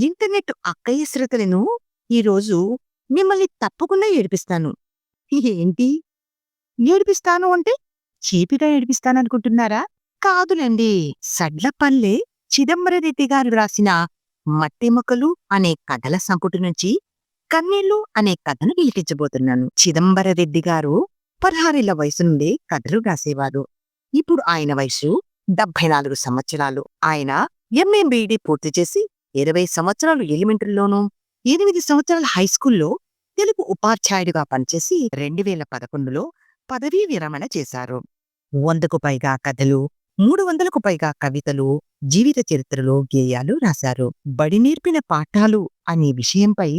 Internet అక్కయ్య శ్రోతలను ఈరోజు మిమ్మల్ని తప్పకుండా ఏడిపిస్తాను. ఏంటి? ఏడిపిస్తాను అంటే చీపిగా ఏడిపిస్తాననుకుంటున్నారా? కాదులండి సడ్లపల్లె చిదంబరరెడ్డి గారు రాసిన 'మట్టి మొక్కలు' అనే కథల సంపుటి నుంచి 'కన్నీళ్ళు' అనే కథను వినిపించబోతున్నాను. చిదంబరరెడ్డి గారు పదహారేళ్ళ వయసు నుండే కథలు రాసేవారు. ఇప్పుడు ఆయన వయసు 74 సంవత్సరాలు. ఆయన ఎంఏ బీఈడీ పూర్తి చేసి 20 సంవత్సరాలు ఎలిమెంటరీలోనూ, ఎనిమిది సంవత్సరాలు హైస్కూల్లో తెలుగు ఉపాధ్యాయుడిగా పనిచేసి 2011లో పదవీ విరమణ చేశారు. వందకు పైగా కథలు, 300కు పైగా కవితలు, జీవిత చరిత్రలో గేయాలు రాశారు. బడి నేర్పిన పాఠాలు అనే విషయంపై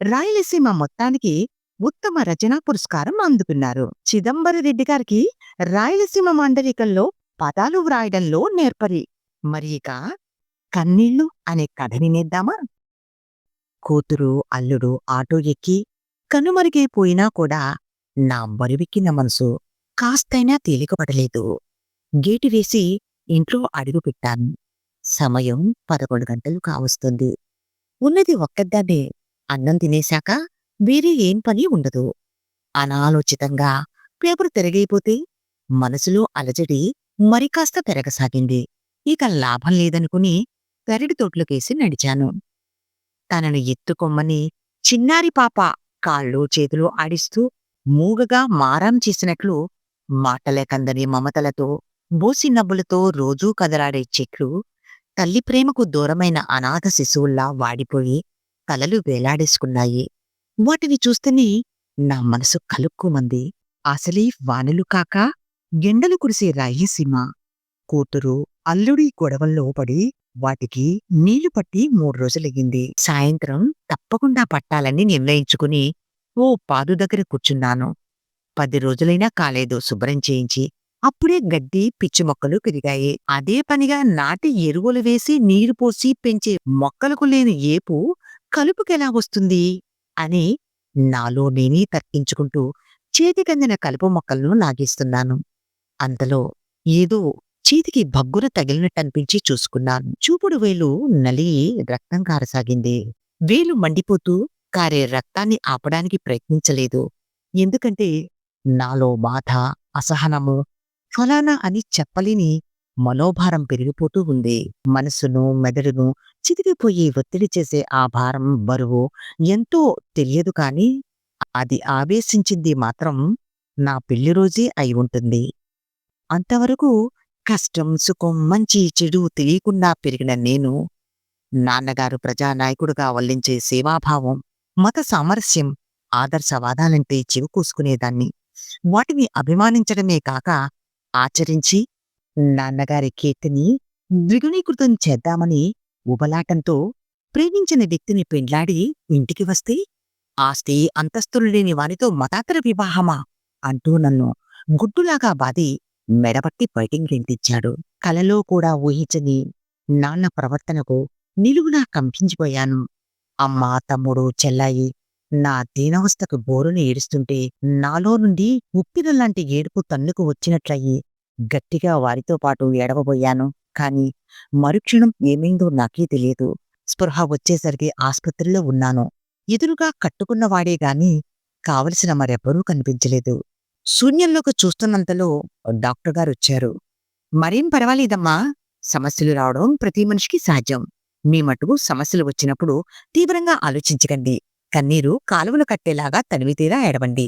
రాయలసీమ మొత్తానికి ఉత్తమ రచనా పురస్కారం అందుకున్నారు. చిదంబరరెడ్డి గారికి రాయలసీమ మాండలికంలో పదాలు వ్రాయడంలో నేర్పరి. మరి ఇక 'కన్నీళ్ళు' అనే కథ వినేద్దామా? కూతురు, అల్లుడు ఆటో ఎక్కి కనుమరుగైపోయినా కూడా నా బరువెక్కిన మనసు కాస్తైనా తేలికపడలేదు. గేటు వేసి ఇంట్లో అడుగు పెట్టాను సమయం 11 గంటలు కావస్తుంది. ఉన్నది ఒక్కదాన్నే. అన్నం తినేశాక వేరే ఏం పని ఉండదు. అనాలోచితంగా పేపరు తిరగైపోతే మనసులో అలజడి మరికాస్త పెరగసాగింది. ఇక లాభం లేదనుకుని పెరటి తోట్లోకేసి నడిచాను. తనను ఎత్తుకొమ్మని చిన్నారి పాప కాళ్ళు చేతులు ఆడిస్తూ మూగగా మారాం చేసినట్లు మాటలేకందని మమతలతో బోసి నవ్వులతో రోజూ కదలాడే చెట్లు తల్లి ప్రేమకు దూరమైన అనాథ శిశువుల్లా వాడిపోయి తలలు వేలాడేసుకున్నాయి. వాటిని చూస్తేనే నా మనసు కలుక్కుమంది. అసలీ వానలు కాక ఎండలు కురిసే రాయలసీమ. కూతురు, అల్లుడి గొడవల్లో పడి వాటికి నీళ్ళు పట్టి మూడు రోజులయ్యింది. సాయంత్రం తప్పకుండా పట్టాలని నిర్ణయించుకుని ఓ పాదు దగ్గర కూర్చున్నాను. పది రోజులైనా కాలేదు శుభ్రం చేయించి. అప్పుడే గడ్డి, పిచ్చి మొక్కలు పెరిగాయి. అదే పనిగా నాటి ఎరువులు వేసి నీరు పోసి పెంచే మొక్కలకు లేని ఏపు కలుపుకెలా వస్తుంది అని నాలో నేనే తర్కించుకుంటూ చేతికందిన కలుపు మొక్కలను లాగేస్తున్నాను. అంతలో ఏదో చేతికి భగ్గున తగిలినట్టనిపించి చూసుకున్నాను. చూపుడు వేలు నలిగి రక్తం కారసాగింది. వేలు మండిపోతూ కారే రక్తాన్ని ఆపడానికి ప్రయత్నించలేదు. ఎందుకంటే నాలో బాధ, అసహనము, ఫలానా అని చెప్పలేని మనోభారం పెరిగిపోతూ ఉంది. మనసును, మెదడును చితికిపోయి ఒత్తిడి చేసే ఆ భారం, బరువు ఎంతో తెలియదు కానీ అది ఆవేశించింది మాత్రం నా పెళ్ళి రోజే అయి ఉంటుంది. అంతవరకు కష్టం, సుఖం, మంచి, చెడు తెలియకుండా పెరిగిన నేను నాన్నగారు ప్రజానాయకుడుగా వల్లించే సేవాభావం, మత సామరస్యం, ఆదర్శవాదాలంటే చెవుకూసుకునేదాన్ని. వాటిని అభిమానించడమే కాక ఆచరించి నాన్నగారి కీర్తిని ద్విగుణీకృతం చేద్దామని ఉబలాటంతో ప్రేమించిన వ్యక్తిని పెండ్లాడి ఇంటికి వస్తే ఆస్తి అంతస్తులు లేని వారితో మతాంతర వివాహమా అంటూ నన్ను గుడ్డులాగా బాది మెడపట్టి బయటికి గెంటించాడు. కలలో కూడా ఊహించని నాన్న ప్రవర్తనకు నిలువునా కంపించిపోయాను. అమ్మ, తమ్ముడు, చెల్లాయి నా దీనవస్థకు బోరును ఏడుస్తుంటే నాలో నుండి ఉప్పిరలాంటి ఏడుపు తన్నుకు వచ్చినట్లయి గట్టిగా వారితో పాటు ఏడవబోయాను. కాని మరుక్షణం ఏమైందో నాకే తెలియదు. స్పృహ వచ్చేసరికి ఆస్పత్రిలో ఉన్నాను. ఎదురుగా కట్టుకున్నవాడే గాని కావలసిన మరెవ్వరూ కనిపించలేదు. శూన్యంలోకి చూస్తున్నంతలో డాక్టర్ గారొచ్చారు. మరేం పర్వాలేదమ్మా. సమస్యలు రావడం ప్రతి మనిషికి సహజం. మీ మటుకు సమస్యలు వచ్చినప్పుడు తీవ్రంగా ఆలోచించకండి. కన్నీరు కాలువలు కట్టేలాగా తనివితీరా ఏడవండి.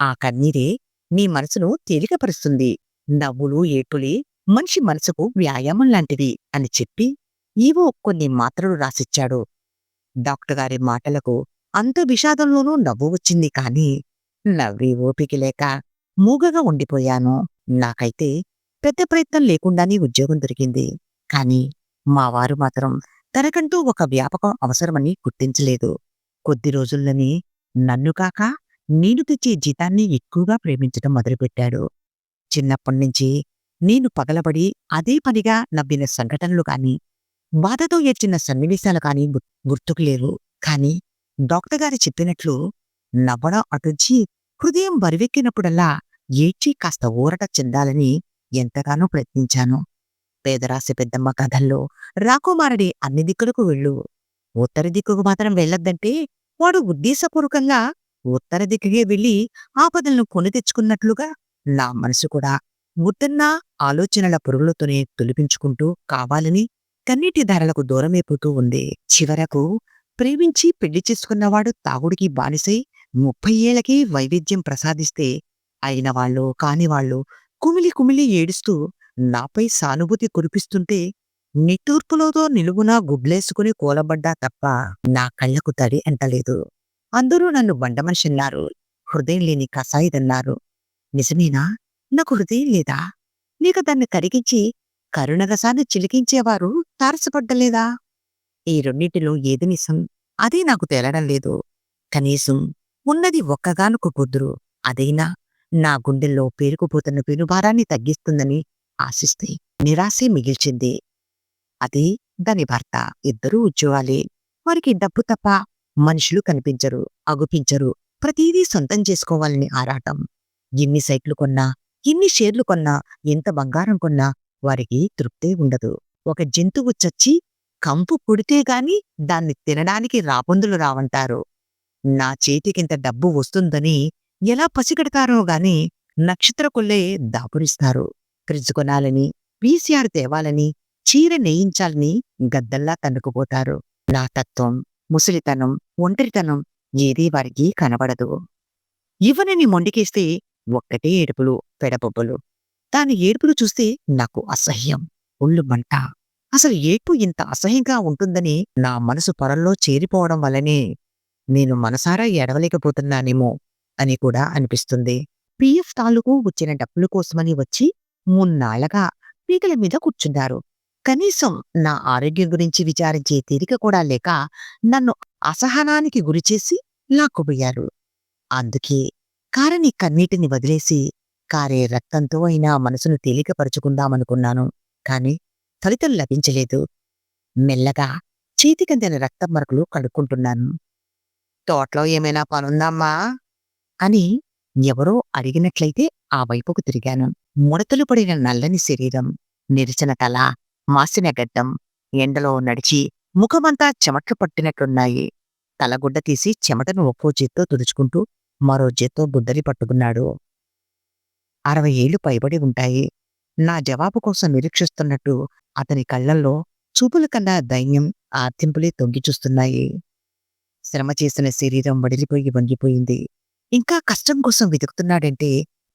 ఆ కన్నీరే మీ మనసును తేలికపరుస్తుంది. నవ్వులు, ఏటులే మనిషి మనసుకు వ్యాయామం లాంటివి అని చెప్పి ఏవో కొన్ని మాత్రలు రాసిచ్చాడు. డాక్టర్ గారి మాటలకు అంత విషాదంలోనూ నవ్వు వచ్చింది కానీ నవ్వి ఓపిక లేక మూగగా ఉండిపోయాను. నాకైతే పెద్ద ప్రయత్నం లేకుండానే ఉద్యోగం దొరికింది. కానీ మా వారు మాత్రం తనకంటూ ఒక వ్యాపకం అవసరమని గుర్తించలేదు. కొద్ది రోజుల్లోనే నన్ను కాక నేను తెచ్చే జీతాన్ని ఎక్కువగా ప్రేమించడం మొదలుపెట్టాడు. చిన్నప్పట్నుంచి నేను పగలబడి అదే పనిగా నవ్విన సంఘటనలు కాని, బాధతో ఏడ్చిన సన్నివేశాలు కాని గుర్తుకు లేవు. కానీ డాక్టర్ గారు చెప్పినట్లు నవ్వడం అటుంచి హృదయం బరువెక్కినప్పుడల్లా ఏడ్చి కాస్త ఊరట చెందాలని ఎంతగానో ప్రయత్నించాను. పేదరాశి పెద్దమ్మ కథల్లో రాకుమారుడి అన్ని దిక్కులకు వెళ్ళు ఉత్తర దిక్కుకు మాత్రం వెళ్ళొద్దంటే వాడు ఉద్దేశపూర్వకంగా ఉత్తర దిక్కుకే వెళ్ళి ఆపదలను కొని తెచ్చుకున్నట్లుగా నా మనసు కూడా ఉత్తన్న ఆలోచనల పురుగులతోనే తొలిపించుకుంటూ కావాలని కన్నీటి ధరలకు దూరమైపోతూ ఉంది చివరకు ప్రేమించి పెళ్ళి చేసుకున్నవాడు తాగుడికి బానిసై ముప్పై ఏళ్ళకే వైవిధ్యం ప్రసాదిస్తే అయిన వాళ్ళు కానివాళ్ళు కుమిలి కుమిలి ఏడుస్తూ నాపై సానుభూతి కురిపిస్తుంటే నిట్టూర్పులతో నిలువునా గుడ్లేసుకుని కూలబడ్డా తప్ప నా కళ్ళకు తడి ఎంటలేదు. అందరూ నన్ను బండమనిషన్నారు హృదయం లేని కసాయిదన్నారు నిజమేనా? నాకు హృదయం లేదా? నీకు దాన్ని కరిగించి కరుణరసాన్ని చిలికించేవారు తారసపడ్డలేదా? ఈ రెండింటిలో ఏది నిజం? అదే నాకు తేలడం లేదు. కనీసం ఉన్నది ఒక్కగానొక కుదురు అదైనా నా గుండెల్లో పేరుకుపోతున్న పెనుభారాన్ని తగ్గిస్తుందని ఆశిస్తే నిరాశే మిగిల్చింది. అది దాని భర్త. ఇద్దరూ ఉద్యోగాలే. వారికి డబ్బు తప్ప మనుషులు కనిపించరు అగుపించరు. ప్రతీదీ సొంతం చేసుకోవాలని ఆరాటం. ఎన్ని సైట్లు కొన్నా ఎన్ని షేర్లు కొన్నా ఎంత బంగారం కొన్నా వారికి తృప్తే ఉండదు. ఒక జంతువు చచ్చి కంపు పుడితే గాని దాన్ని తినడానికి రాబందులు రావంటారు. నా చేతికింత డబ్బు వస్తుందని ఎలా పసిగడతారో గాని నక్షత్ర కొల్లే దాపురిస్తారు. ఫ్రిడ్జ్ కొనాలని పీసీఆర్ తేవాలని చీర నేయించాలని గద్దల్లా తన్నుకుపోతారు. నా తత్వం ముసలితనం ఒంటరితనం ఏదీ వారికి కనబడదు. ఇవ్వనని మొండికేస్తే ఒక్కటే ఏడుపులు పెడబొబ్బలు. దాని ఏడుపులు చూస్తే నాకు అసహ్యం ఒళ్ళు మంట. అసలు ఏడుపు ఇంత అసహ్యంగా ఉంటుందని నా మనసు పొరల్లో చేరిపోవడం వల్లనే నేను మనసారా ఎడవలేకపోతున్నానేమో అని కూడా అనిపిస్తుంది. పిఎఫ్ తాలూకు వచ్చిన డబ్బుల కోసమని వచ్చి మూన్నాళ్ళగా పీకల మీద కూర్చున్నారు కనీసం నా ఆరోగ్యం గురించి విచారించే తీరిక కూడా లేక నన్ను అసహనానికి గురిచేసి లాక్కుపోయారు. అందుకే కారని కన్నీటిని వదిలేసి కారే రక్తంతో అయినా మనసును తేలికపరుచుకుందామనుకున్నాను. కాని ఫలితం లభించలేదు. మెల్లగా చేతికందిన రక్తం మరకలు కడుక్కుంటున్నాను. తోటలో ఏమైనా పనుందమ్మా? అని ఎవరో అడిగినట్లయితే ఆ వైపుకు తిరిగాను. ముడతలు పడిన నల్లని శరీరం నిరిచిన తల మాసిన గడ్డం ఎండలో నడిచి ముఖమంతా చెమట్లు పట్టినట్లున్నాయి. తలగుడ్డ తీసి చెమటను ఒక్కో చేత్తో తుడుచుకుంటూ మరో చేత్తో బుద్దలి పట్టుకున్నాడు. అరవై ఏళ్ళు పైబడి ఉంటాయి. నా జవాబు కోసం నిరీక్షిస్తున్నట్టు అతని కళ్ళల్లో చూపుల కన్నా దైన్యం ఆర్తింపులే తొంగి చూస్తున్నాయి. శ్రమ చేసిన శరీరం వడిలిపోయి వంగిపోయింది. ఇంకా కష్టం కోసం వెతుకుతున్నాడంటే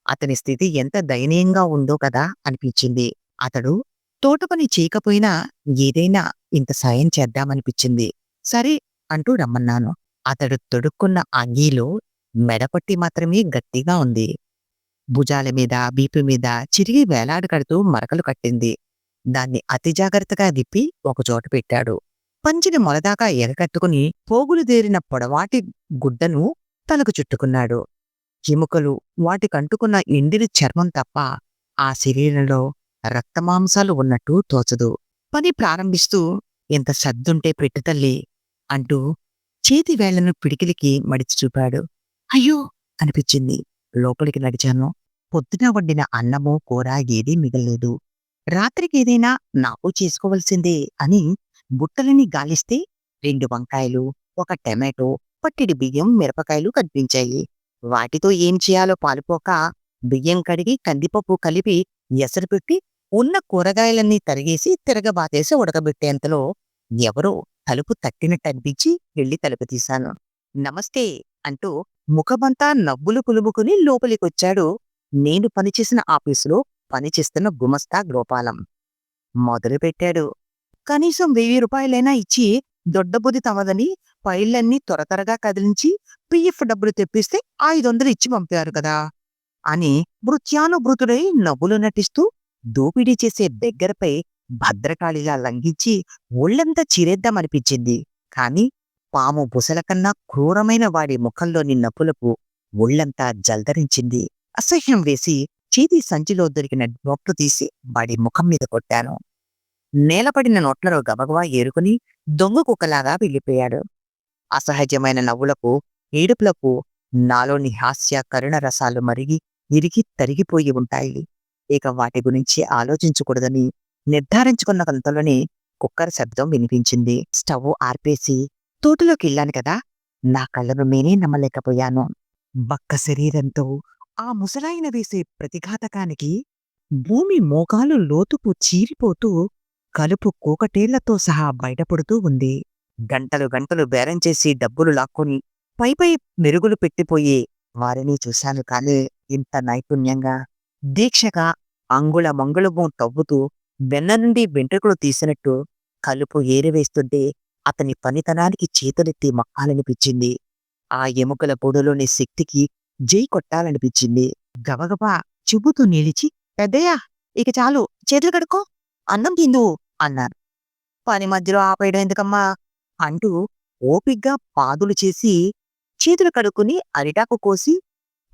అతని స్థితి ఎంత దయనీయంగా ఉందో కదా అనిపించింది. అతడు తోట పని చేయకపోయినా ఏదైనా ఇంత సాయం చేద్దామనిపించింది. సరే అంటూ రమ్మన్నాను. అతడు తొడుక్కున్న అంగీలో మెడపట్టి మాత్రమే గట్టిగా ఉంది. భుజాల మీద బీపు మీద చిరిగి వేలాడగడుతూ మరకలు కట్టింది. దాన్ని అతి జాగ్రత్తగా దిప్పి ఒకచోట పెట్టాడు. పంచిన మొలదాకా ఎగకట్టుకుని పోగులు దేరిన పొడవాటి గుడ్డను తలకు చుట్టుకున్నాడు. ఎముకలు వాటికంటుకున్న ఎండిన చర్మం తప్ప ఆ శరీరంలో రక్తమాంసాలు ఉన్నట్టు తోచదు. పని ప్రారంభిస్తూ ఎంత సద్దుంటే పెట్టుతల్లి అంటూ చేతి వేళ్ళను పిడికిలికి మడిచి చూపాడు. అయ్యో అనిపించింది. లోపలికి నడిచాను. పొద్దున వండిన అన్నమో కూర ఏదీ మిగలలేదు. రాత్రికి ఏదైనా నాకు చేసుకోవలసిందే అని బుట్టలని గాలిస్తే రెండు వంకాయలు ఒక టమాటో పట్టిడి బియ్యం మిరపకాయలు కనిపించాయి. వాటితో ఏం చేయాలో పాలుపోక బియ్యం కడిగి కందిపప్పు కలిపి ఎసరు పెట్టి ఉన్న కూరగాయలన్నీ తరిగేసి తిరగబాతేసి ఉడకబెట్టేంతలో ఎవరో తలుపు తట్టినట్టు అనిపించి వెళ్ళి తలుపు తీశాను. నమస్తే అంటూ ముఖమంతా నవ్వులు కులుముకుని లోపలికొచ్చాడు నేను పనిచేసిన ఆఫీసులో పనిచేస్తున్న గుమస్తా గోపాలం. మొదలుపెట్టాడు. కనీసం వెయ్యి రూపాయలైనా ఇచ్చి దొడ్డబుద్ధి తమదని ఫైళ్ళన్నీ త్వర త్వరగా కదిలించి పిఎఫ్ డబ్బులు తెప్పిస్తే ఐదొందలు ఇచ్చి పంపారు కదా! అని మృత్యానుభృతుడై నవ్వులు నటిస్తూ దోపిడీ చేసే దగ్గరపై భద్రకాళిలా లంఘించి ఒళ్ళంతా చిరేద్దామనిపించింది. కాని పాము బుసల కన్నా క్రూరమైన వాడి ముఖంలోని నప్పులకు ఒళ్ళంతా జల్దరించింది. అసహ్యం వేసి చేతి సంచిలో దొరికిన నోట్లు తీసి వాడి ముఖం మీద కొట్టాను. నేలపడిన నోట్లలో గబగబా ఏరుకుని దొంగ కుక్కలాగా వెళ్ళిపోయాడు అసహజమైన నవ్వులకు ఏడుపులకు నాలోని హాస్య కరుణ రసాలు మరిగి ఇరిగి తరిగిపోయి ఉంటాయి. ఇక వాటి గురించి ఆలోచించకూడదని నిర్ధారించుకున్న కంతలోనే కుక్కర్ శబ్దం వినిపించింది. స్టవ్ ఆర్పేసి తోటలోకి వెళ్ళాను కదా నా కళ్ళను నేనే నమ్మలేకపోయాను. బక్క శరీరంతో ఆ ముసలాయన వేసే ప్రతిఘాతకానికి భూమి మోకాలు లోతుకు చీరిపోతూ కలుపు కూకటేళ్ళతో సహా బయటపడుతూ ఉంది. గంటలు గంటలు బేరం చేసి డబ్బులు లాక్కొని పైపై మెరుగులు పెట్టిపోయి వారిని చూశాను కానీ ఇంత నైపుణ్యంగా దీక్షగా అంగుళ మంగుళము తవ్వుతూ వెన్న నుండి వెంట్రుకలు తీసినట్టు కలుపు ఏరివేస్తుంటే అతని పనితనానికి చేతులెత్తి మక్కాలనిపించింది ఆ ఎముకల పొడలోని శక్తికి జై కొట్టాలనిపించింది. గబగబా చెబుతూ నిలిచి పెద్దయ్యా ఇక చాలు చేతులు కడుక్కో అన్నం తిందువు అన్నాను పని మధ్యలో ఆపేయడం ఎందుకమ్మా? అంటూ ఓపిగ్గా పాదులు చేసి చేతులు కడుక్కుని అరిటాకు కోసి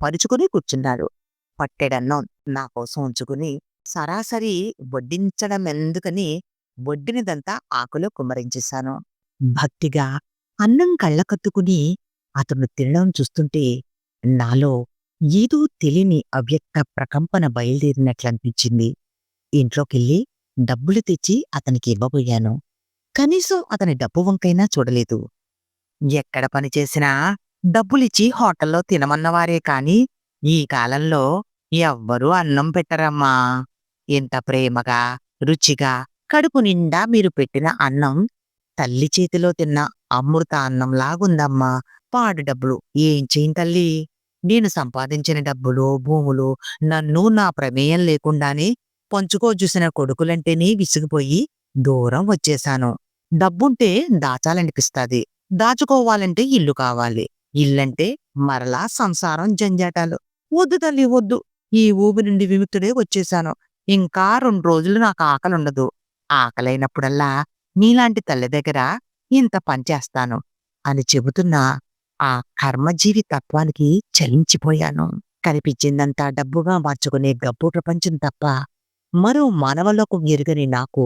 పరుచుకుని కూర్చున్నాడు. పట్టెడన్నం నా కోసం ఉంచుకుని సరాసరి వడ్డించడం ఎందుకని వడ్డినదంతా ఆకులో కుమ్మరించేశాను. భక్తిగా అన్నం కళ్ళకత్తుకుని అతను తినడం చూస్తుంటే నాలో ఏదో తెలియని అవ్యక్త ప్రకంపన బయలుదేరినట్లనిపించింది. ఇంట్లోకెళ్ళి డబ్బులు తెచ్చి అతనికి ఇవ్వబోయాను. కనీసం అతని డబ్బు వంకైనా చూడలేదు. ఎక్కడ పని చేసినా డబ్బులిచ్చి హోటల్లో తినమన్నవారే కాని ఈ కాలంలో ఎవ్వరూ అన్నం పెట్టరమ్మా. ఇంత ప్రేమగా రుచిగా కడుపు నిండా మీరు పెట్టిన అన్నం తల్లి చేతిలో తిన్న అమృత అన్నం లాగుందమ్మా. పాడు డబ్బులు. ఏం చేయం తల్లి? నేను సంపాదించిన డబ్బులు భూములు నన్ను నా ప్రమేయం లేకుండానే పంచుకో చూసిన కొడుకులంటేనే విసిగిపోయి దూరం వచ్చేశాను. డబ్బుంటే దాచాలనిపిస్తాది. దాచుకోవాలంటే ఇల్లు కావాలి. ఇల్లంటే మరలా సంసారం జంజాటాలు. వద్దు తల్లి వద్దు. ఈ ఊబి నుండి విముక్తుడే వచ్చేశాను. ఇంకా రెండు రోజులు నాకు ఆకలుండదు. ఆకలైనప్పుడల్లా నీలాంటి తల్లి దగ్గర ఇంత పనిచేస్తాను అని చెబుతున్నా ఆ కర్మజీవి తత్వానికి చలించిపోయాను. కనిపించిందంతా డబ్బుగా మార్చుకునే గబ్బు ప్రపంచం తప్ప మరో మానవలోకం ఎరుగని నాకు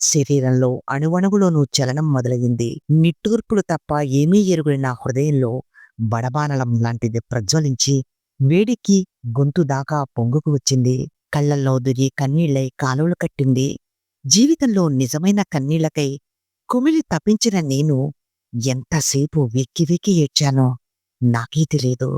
శరీరంలో అణువణువులోనూ చలనం మొదలైంది. నిట్టూర్పులు తప్ప ఏమీ ఎరుగని నా హృదయంలో బడబానలం లాంటిది ప్రజ్వలించి వేడికి గొంతు దాకా పొంగుకు వచ్చింది. కళ్ళల్లో దురి కన్నీళ్ళై కాలువలు కట్టింది. జీవితంలో నిజమైన కన్నీళ్ళకై కుమిలి తప్పించిన నేను ఎంతసేపు వెక్కి వెక్కి ఏడ్చానో నాకే తెలియదు